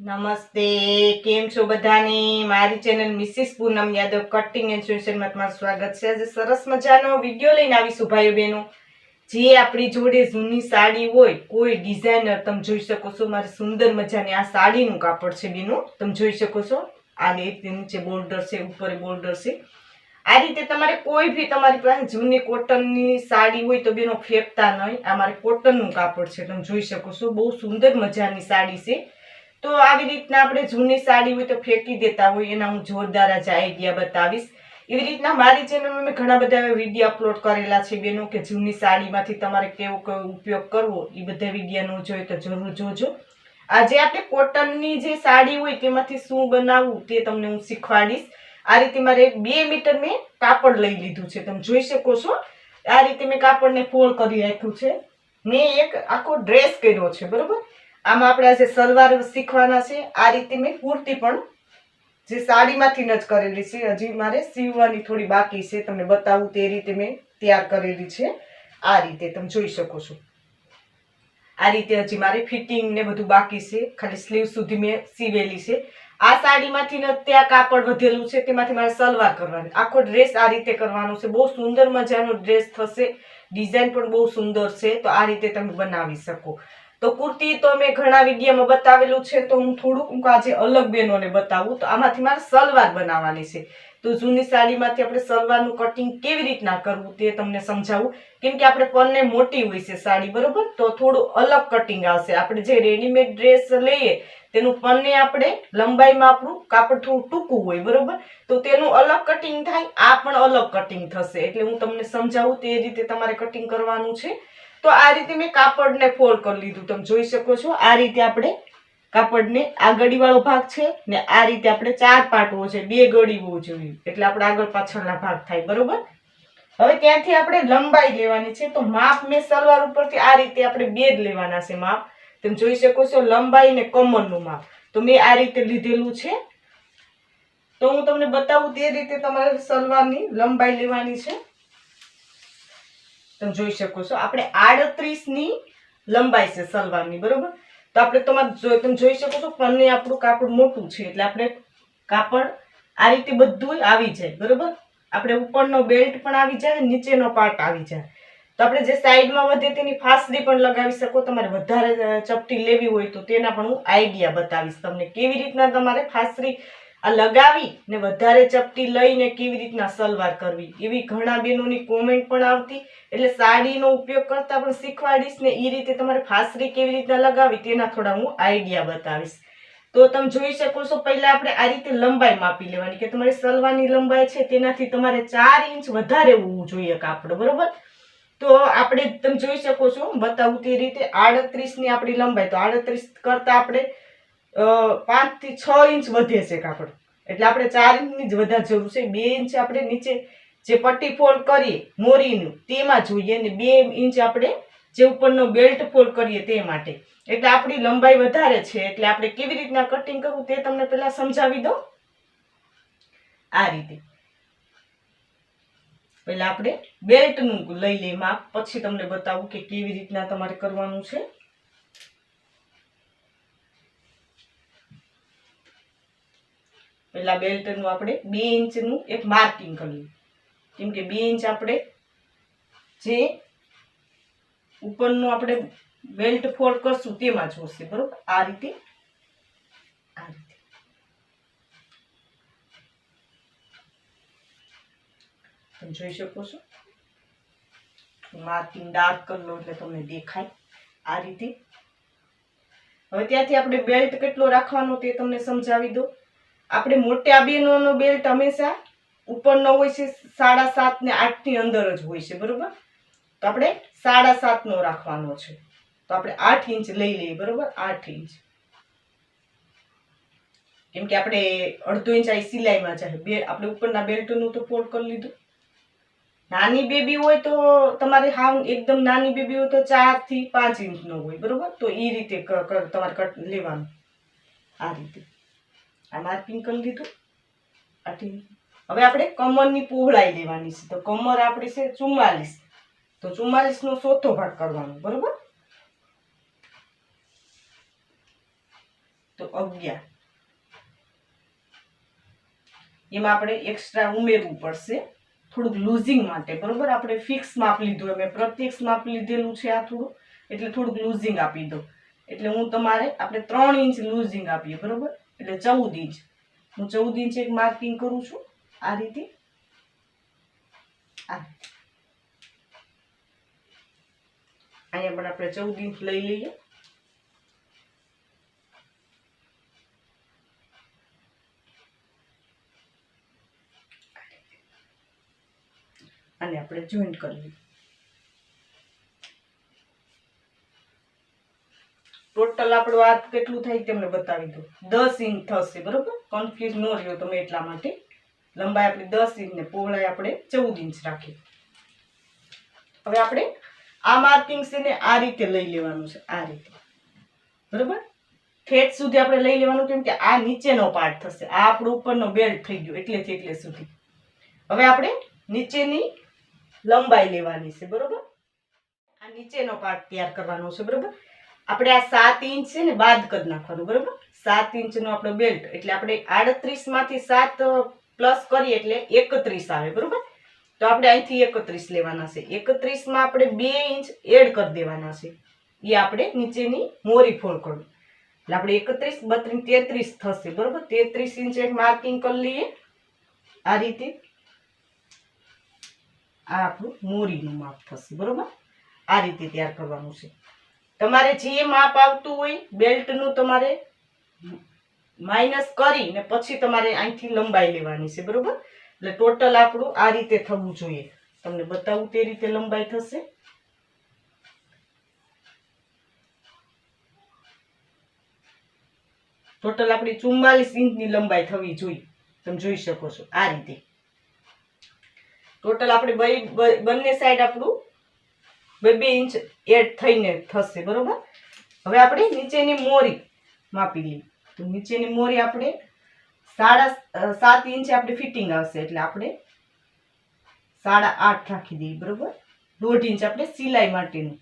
નમસ્તે, કેમ છો બધાને? મારી channel Mrs Poonam Yadav cutting and સોલ્યુશનમાં તમારું સ્વાગત છે. આજે સરસ મજાનો વીડિયો લઈને આવીશું ભાઈઓ બહેનો. જે આપણી જોડે જૂની સાડી હોય, કોઈ ડિઝાઇનર તમે જોઈ શકો છો. મારી સુંદર મજાની આ સાડીનું કાપડ છે બીનું તમે જોઈ શકો છો. આ રીતે નીચે બોર્ડર છે, ઉપર બોર્ડર છે. આ રીતે તમારે કોઈ બી તમારી પાસે જૂની કોટનની સાડી હોય તો બેનો ફેંકતા નહીં. આ મારે કોટનનું કાપડ છે, તમે જોઈ શકો છો. બહુ સુંદર મજાની સાડી છે. તો આવી રીતના આપણે જૂની સાડી હોય તો ફેંકી દેતા હોય, એના હું જોરદાર જ આઈડિયા બતાવીશ. એવી રીતના મારી ચેનલમાં મેં ઘણા બધા વીડિયો અપલોડ કરેલા છે બેનો, કે જૂની સાડીમાંથી તમારે કેવો કેવો ઉપયોગ કરવો, એ બધા વીડિયો ન જોઈએ તો જરૂર જોજો. આજે આપણે કોટનની જે સાડી હોય તેમાંથી શું બનાવવું તે તમને હું શીખવાડીશ. આ રીતે મારે બે મીટર મેં કાપડ લઈ લીધું છે. તમે જોઈ શકો છો. આ રીતે મેં કાપડને ફોલ્ડ કરી રાખ્યું છે. મેં એક આખો ડ્રેસ કર્યો છે, બરોબર? આમાં આપણે આજે સલવાર શીખવાના છે. આ રીતે મેં કુર્તી પણ જે સાડીમાંથી જ કરેલી છે, હજી મારે સીવવાની થોડી બાકી છે. તમને બતાવું તે રીતે મેં તૈયાર કરેલી છે. આ રીતે તમે જોઈ શકો છો. આ રીતે હજી મારે ફિટિંગ ને બધું બાકી છે. ખાલી સ્લીવ સુધી મેં સીવેલી છે. આ સાડીમાંથી ત્યાં કાપડ વધેલું છે, તેમાંથી મારે સલવાર કરવાની. આખો ડ્રેસ આ રીતે કરવાનો છે. બહુ સુંદર મજાનો ડ્રેસ થશે. ડિઝાઇન પણ બહુ સુંદર છે. તો આ રીતે તમે બનાવી શકો. તો કુર્તી તો મેં ઘણા વિડીયોમાં બતાવેલું છે. તો હું થોડુંક આજે અલગ બહેનોને બતાવું. તો આમાંથી મારે સલવાર બનાવવાની છે. તો જૂની સાડીમાંથી આપણે સલવારનું કટિંગ કેવી રીતના કરવું તે તમને સમજાવું. કેમ કે આપણે પનને મોટી હોય છે સાડી, બરોબર? તો થોડું અલગ કટિંગ આવશે. આપણે જે રેડીમેડ ડ્રેસ લઈએ તેનું પન્ને આપણે લંબાઈમાં આપણું કાપડ થોડું ટૂંકું હોય, બરોબર? તો તેનું અલગ કટિંગ થાય, આ પણ અલગ કટિંગ થશે. એટલે હું તમને સમજાવું તે રીતે તમારે કટિંગ કરવાનું છે. તો આ રીતે મેં કાપડને ફોલ્ડ કરી લીધું. તમે જોઈ શકો છો, આ રીતે આપણે કાપડને આ ગળીવાળો ભાગ છે ને આ રીતે આપણે ચાર પાટવો છે, બે ગળી હોવું જોઈએ. એટલે આપણે આગળ પાછળના ભાગ થાય, બરોબર? હવે ત્યાંથી આપણે લંબાઈ લેવાની છે. તો માપ મેં સલવાર ઉપરથી આ રીતે આપણે બે જ લેવાના છે માપ. તમે જોઈ શકો છો લંબાઈ ને કમરનું માપ. તો મેં આ રીતે લીધેલું છે. તો હું તમને બતાવું તે રીતે તમારે સલવારની લંબાઈ લેવાની છે. તમે જોઈ શકો છો, આપણે આડત્રીસની લંબાઈ છે સલવારની, બરોબર? તો આપણે તમારે તમે જોઈ શકો છો પન્ને આપણું કાપડ મોટું છે, એટલે આપણે કાપડ આ રીતે બધું આવી જાય, બરોબર? આપણે ઉપરનો બેલ્ટ પણ આવી જાય, નીચેનો પાર્ટ આવી જાય. તો આપણે જે સાઈડમાં વધે તેની ફાસડી પણ લગાવી શકો. તમારે વધારે ચપટી લેવી હોય તો તેના પણ હું આઈડિયા બતાવીશ તમને કેવી રીતના તમારે ફાસડી આ લગાવી ને વધારે ચપટી લઈને કેવી રીતના સલવાર કરવી. એવી ઘણા બહેનોની કોમેન્ટ પણ આવતી. એટલે સાડીનો ઉપયોગ કરતા પણ શીખવાડીશ ને એ રીતે તમારે ફાસરી કેવી રીતના લગાવી તેના થોડા હું આઈડિયા બતાવીશ. તો તમે જોઈ શકો છો, પહેલા આપણે આ રીતે લંબાઈ માપી લેવાની કે તમારી સલવાની લંબાઈ છે તેનાથી તમારે ચાર ઇંચ વધારે હોવું જોઈએ કાપડ, બરોબર? આપણે તમે જોઈ શકો છો હું બતાવું તે રીતે આડત્રીસની આપણી લંબાઈ, તો આડત્રીસ કરતા આપણે પાંચથી છ ઇંચ વધે છે કાપડ. એટલે આપણે ચાર ઇંચની જ વધારે જરૂર છે. બે ઇંચ આપણે નીચે જે પટ્ટી ફોલ્ડ કરીએ મોરીનું, તેમાં જોઈએ ને બે ઇંચ આપણે જે ઉપરનો બેલ્ટ ફોલ્ડ કરીએ તે માટે. એટલે આપણી લંબાઈ વધારે છે, એટલે આપણે કેવી રીતના કટિંગ કરવું તે તમને પહેલાં સમજાવી દઉં. આ રીતે. પહેલા આપણે બેલ્ટનું લઈ લઈએ માપ, પછી તમને બતાવું કે કેવી રીતના તમારે કરવાનું છે. પહેલા બેલ્ટનું આપણે બે ઇંચનું એક માર્કિંગ કરીએ કેમ કે બે ઇંચ આપણે જે ઉપરનું આપણે બેલ્ટ ફોલ્ડ કરશું તેમાં જોશે બરોબર? આ રીતે. આ રીતે. તમે જોઈ શકો છો. માર્કિંગ ડાર્ક કરી લો એટલે તમને દેખાય આ રીતે. હવે ત્યાંથી આપણે બેલ્ટ કેટલો રાખવાનો તે તમને સમજાવી દો આપણે મોટા બેનોનો બેલ્ટ હંમેશા ઉપરનો હોય છે સાડા સાત ને આઠની અંદર જ હોય છે, બરોબર? તો આપણે સાડા સાતનો રાખવાનો છે. તો આપણે આઠ ઇંચ લઈ લઈએ, બરોબર? આઠ ઇંચ. કેમ કે આપણે અડધો ઇંચ આ સિલાઈમાં જાય બે, આપણે ઉપરના બેલ્ટનું તો ફોલ્ડ કરી લીધું. નાની બેબી હોય તો તમારે હાવ એકદમ નાની બેબી હોય તો ચારથી પાંચ ઇંચનો હોય, બરોબર? તો એ રીતે તમારે કટ લેવાનું. આ રીતે. આ માર્કિંગ કરી લીધું આઠ હવે આપણે કમરની પહોળાઈ લેવાની છે. તો કમર આપણી છે ચુમ્માલીસ. તો ચુમ્માલીસનો ચોથો ભાગ કરવાનો, બરોબર? તો અગિયાર. એમાં આપણે એક્સ્ટ્રા ઉમેરવું પડશે. થોડુંક લૂઝિંગ માટે, બરાબર? આપણે ફિક્સ માપ લીધું મેં પ્રત્યક્ષ માપ લીધેલું છે આ થોડું, એટલે થોડુંક લૂઝિંગ આપી દો. એટલે હું તમારે, આપણે ત્રણ ઇંચ લૂઝિંગ આપીએ, બરાબર? એટલે ચૌદ ઇંચ હું ચૌદ ઇંચ એક માર્કિંગ કરું છું, આ રીતે. આ અહીંયા પણ આપણે ચૌદ ઇંચ લઈ લઈએ. અને આપણે જોઈન્ટ કરવી. ટોટલ આપણું આ કેટલું થાય તમને બતાવી દઉં. દસ ઇંચ થશે, બરોબર? કન્ફ્યુઝ ન રહ્યો તમે એટલા માટે. લંબાઈ આપણી દસ ઇંચ ને પહોળાઈ આપણે ચૌદ ઇંચ રાખી. હવે આપણે આ માર્કિંગ છે ને આ રીતે લઈ લેવાનું છે, આ રીતે. બરોબર? ઠેઠ સુધી આપણે લઈ લેવાનું કેમ કે આ નીચેનો પાર્ટ થશે. આ આપણો ઉપરનો બેલ્ટ થઈ ગયો, એટલેથી એટલે સુધી. હવે આપણે નીચેની લંબાઈ લેવાની છે, બરોબર? આ નીચેનો પાર્ટ તૈયાર કરવાનો છે, બરોબર? આપણે આ સાત ઇંચ છે ને બાદ કરી નાખવાનું, બરોબર? સાત ઇંચનો આપણો બેલ્ટ એટલે આપણે આડત્રીસમાંથી સાત પ્લસ કરીએ એટલે એકત્રીસ આવે, બરોબર? તો આપણે અહીંથી એકત્રીસ લેવાના છે. એકત્રીસમાં આપણે બે ઇંચ એડ કરી દેવાના છે. એ આપણે નીચેની મોરી ફોડ કરવું. એટલે આપણે એકત્રીસ, બત્રીસ, તેત્રીસ થશે, બરોબર? તેત્રીસ ઇંચ એક માર્કિંગ કરી લઈએ. આ રીતે આ આપણું મોરીનું માપ થશે, બરોબર? આ રીતે તૈયાર કરવાનું છે. તમારે જે માપ આવતું હોય, બેલ્ટનું તમારે માઇનસ કરીને પછી તમારે અહીંથી લંબાઈ લેવાની છે, બરોબર? એટલે ટોટલ આપણું આ રીતે થવું જોઈએ. તમને બતાવું તે રીતે લંબાઈ થશે. ટોટલ આપણી ચુમ્માલીસ ઇંચની લંબાઈ થવી જોઈએ. તમે જોઈ શકો છો આ રીતે. ટોટલ આપણે બંને સાઈડ આપણું બે બે ઇંચ એડ થઈને થશે, બરોબર? હવે આપણે નીચેની મોરી માપી લઈએ. તો નીચેની મોરી આપણે સાડા સાત ઇંચે આપણે ફિટિંગ આવશે, એટલે આપણે સાડા આઠ રાખી દઈએ, બરોબર? દોઢ ઇંચ આપણે સિલાઈ માટેનું.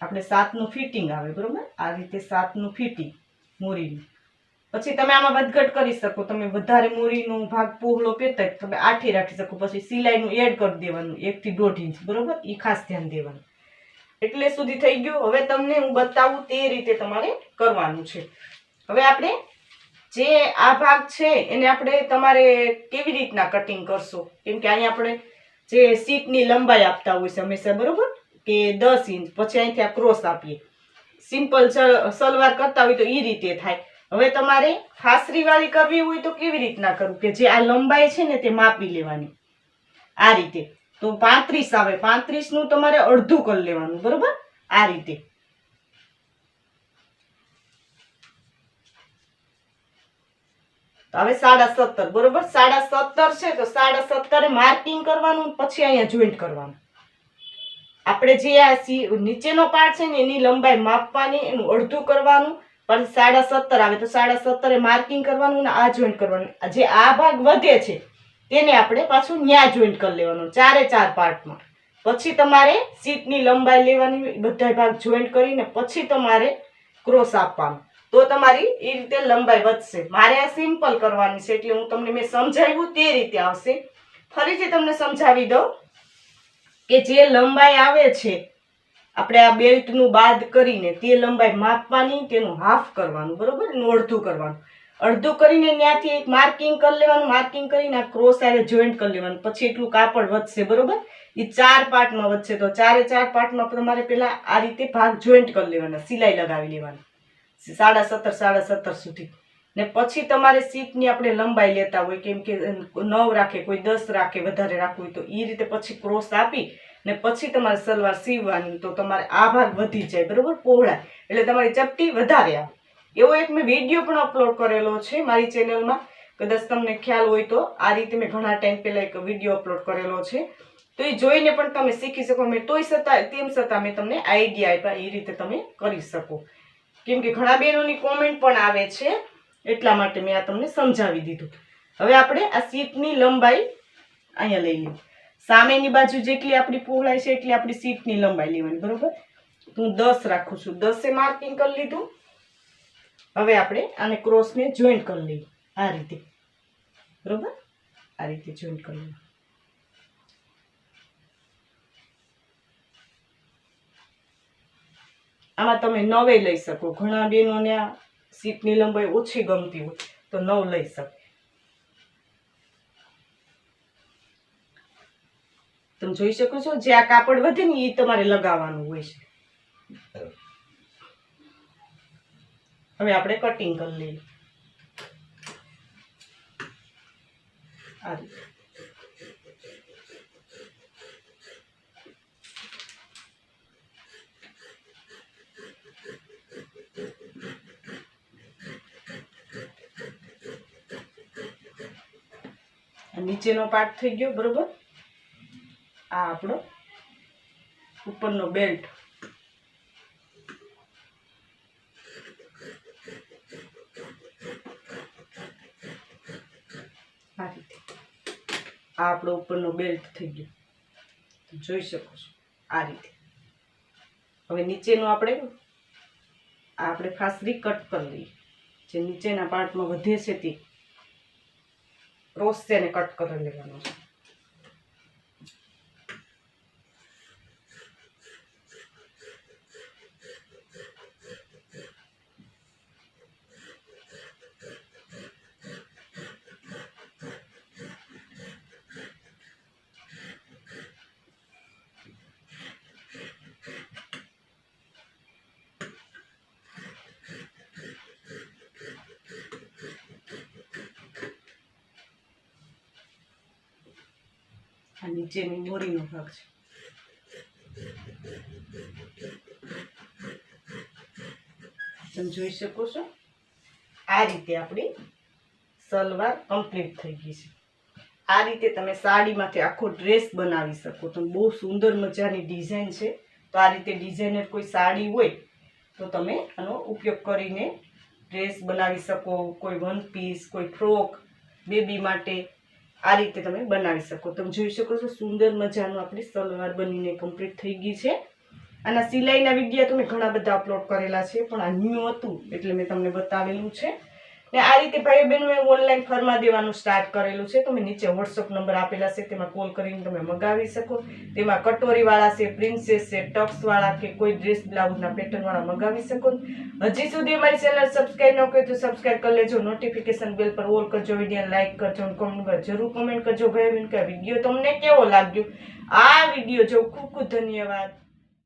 આપણે સાતનું ફિટિંગ આવે, બરોબર? આ રીતે સાતનું ફિટિંગ મોરીનું. પછી તમે આમાં વધઘટ કરી શકો. તમે વધારે મોરીનો ભાગ પહોળો પહેરતા તમે આઠી રાખી શકો. પછી સિલાઈનું એડ કરી દેવાનું, એકથી દોઢ ઇંચ. બરોબર? એ ખાસ ધ્યાન દેવાનું. એટલે સુધી થઈ ગયું. હવે તમને હું બતાવું તે રીતે તમારે કરવાનું છે. હવે આપણે જે આ ભાગ છે એને આપણે તમારે કેવી રીતના કટિંગ કરશો? કેમ કે અહીંયા આપણે જે સીટની લંબાઈ આપતા હોય છે હંમેશા, બરોબર? કે દસ ઇંચ. પછી અહીંથી આ ક્રોસ આપીએ. સિમ્પલ સલવાર કરતા હોય તો એ રીતે થાય. હવે તમારે ફાસરી વાળી કરવી હોય તો કેવી રીતના કરવું? કે જે આ લંબાઈ છે ને તે માપી લેવાની. આ રીતે. તો પાંત્રીસ આવે. પાંત્રીસનું તમારે અડધું કરી લેવાનું, બરોબર? આ રીતે. હવે સાડા સત્તર, બરોબર? સાડા સત્તર છે તો સાડા સત્તરે માર્કિંગ કરવાનું, પછી અહીંયા જોઈન્ટ કરવાનું. આપણે જે આ નીચેનો પાર્ટ છે ને એની લંબાઈ માપવાની, એનું અડધું કરવાનું પછી સાડા સત્તર આવે તો સાડા સત્તરે માર્કિંગ કરવાનું ને આ જોઈન્ટ કરવાનું. જે આ ભાગ વધે છે, તેને આપણે પાછું ન્યા જોઈન્ટ કરી લેવાનું, ચારે ચાર પાર્ટમાં પછી તમારે સીટની લંબાઈ લેવાની બધા ભાગ જોઈન્ટ કરીને પછી તમારે ક્રોસ આપવાનું. તો તમારી એ રીતે લંબાઈ વધશે. મારે આ સિમ્પલ કરવાની છે એટલે હું તમને મેં સમજાવ્યું તે રીતે આવશે. ફરીથી તમને સમજાવી દઉં કે જે લંબાઈ આવે છે આપણે આ બેલ્ટનું બાદ કરીને તે લંબાઈ માપવાની, તેનું હાફ કરવાનું, બરોબર? અડધું કરવાનું. અડધું કરીને ત્યાંથી એક માર્કિંગ કરી લેવાનું માર્કિંગ કરીને આ ક્રોસ આવે જોઈન્ટ કરી લેવાનું. પછી એટલું કાપડ વધશે, બરોબર? એ ચાર પાર્ટમાં વધશે તો ચારે ચાર પાર્ટમાં તમારે પહેલાં આ રીતે ભાગ જોઈન્ટ કરી લેવાના, સિલાઈ લગાવી લેવાની. સાડા સત્તર સાડા સત્તર સુધી. ને પછી તમારે સીટની આપણે લંબાઈ લેતા હોય, કેમ કે નવ રાખે, કોઈ દસ રાખે, વધારે રાખવું હોય તો એ રીતે પછી ક્રોસ આપી ને પછી તમારે સલવાર સીવવાની, તો તમારે આ ભાગ વધી જાય, બરાબર? પહોળા એટલે તમારી ચપટી વધારે આવે. એવો એક મેં વીડિયો પણ અપલોડ કરેલો છે મારી ચેનલમાં કદાચ તમને ખ્યાલ હોય તો. આ રીતે મેં ઘણા ટાઈમ પહેલાં એક વીડિયો અપલોડ કરેલો છે. તો એ જોઈને પણ તમે શીખી શકો. મેં તોય છતાં તેમ છતાં મેં તમને આઈડિયા આપ્યા. એ રીતે તમે કરી શકો. કેમ કે ઘણા બહેનોની કોમેન્ટ પણ આવે છે. એટલા માટે મેં આ તમને સમજાવી દીધું. હવે આપણે આ સીટની લંબાઈ અહીંયા લઈ લઈએ. સામેની બાજુ જેટલી આપણી પહોળાઈ છે એટલી આપણી સીટની લંબાઈ લેવાની, બરોબર? હું દસ રાખું છું. દસે માર્કિંગ કરી લીધું. હવે આપણે આને ક્રોસને જોઈન્ટ કરી લઈએ. આ રીતે. બરોબર? આ રીતે જોઈન્ટ કરી લઈએ. આમાં તમે નવે લઈ શકો. ઘણા બહેનોને આ સીટની લંબાઈ ઓછી ગમતી હોય તો નવ લઈ શકો. તમે જોઈ શકો છો, જે આ કાપડ વધે ને એ તમારે લગાવવાનું હોય છે. હવે આપણે કટિંગ કરી લઈએ. આ નીચેનો પાર્ટ થઈ ગયો, બરોબર? આ આપણો ઉપરનો બેલ્ટ આ રીતે. આ આપણો ઉપરનો બેલ્ટ થઈ ગયો. જોઈ શકો છો આ રીતે. હવે નીચેનું આપણે આ આપણે ફાસરી કટ કરી લઈએ. જે નીચેના પાર્ટમાં વધે છે તે. ક્રોસ છે એને કટ કરી લેવાનો છે. નીચેની મોરીનો ભાગ છે. તમે જોઈ શકો છો, આ રીતે આપણી સલવાર કમ્પ્લીટ થઈ ગઈ છે. આ રીતે તમે સાડીમાંથી આખો ડ્રેસ બનાવી શકો. તમે બહુ સુંદર મજાની ડિઝાઇન છે. તો આ રીતે ડિઝાઇનર કોઈ સાડી હોય, તો તમે આનો ઉપયોગ કરીને ડ્રેસ બનાવી શકો. કોઈ વન પીસ કોઈ ફ્રોક બેબી માટે આ રીતે તમે બનાવી શકો. તમે જોઈ શકો છો સુંદર મજાનું આપણી સલવાર બનીને કમ્પ્લીટ થઈ ગઈ છે. આના સિલાઈના વિડીયા તો મેં ઘણા બધા અપલોડ કરેલા છે, પણ આ ન્યૂ હતું એટલે મેં તમને બતાવેલું છે. ને આ રીતે ભાઈ બહેનો મેં ઓનલાઈન ફરમા દેવાનું સ્ટાર્ટ કરેલું છે. તમે નીચે વોટ્સઅપ નંબર આપેલા છે, તેમાં કોલ કરીને તમે મગાવી શકો. તેમાં કટોરીવાળા છે પ્રિન્સેસ છે ટક્સવાળા કે કોઈ ડ્રેસ બ્લાઉઝના પેટર્નવાળા મગાવી શકો. હજી સુધી અમારી ચેનલ સબસ્ક્રાઈબ ન કરી તો સબસ્ક્રાઈબ કરી લેજો. નોટિફિકેશન બેલ પર ઓલ કરજો, વીડિયો લાઈક કરજો અને કોમેન્ટ જરૂર કોમેન્ટ કરજો ભાઈ બહેન કે વીડિયો તમને કેવો લાગ્યો? આ વીડિયો જો ખૂબ ખૂબ ધન્યવાદ.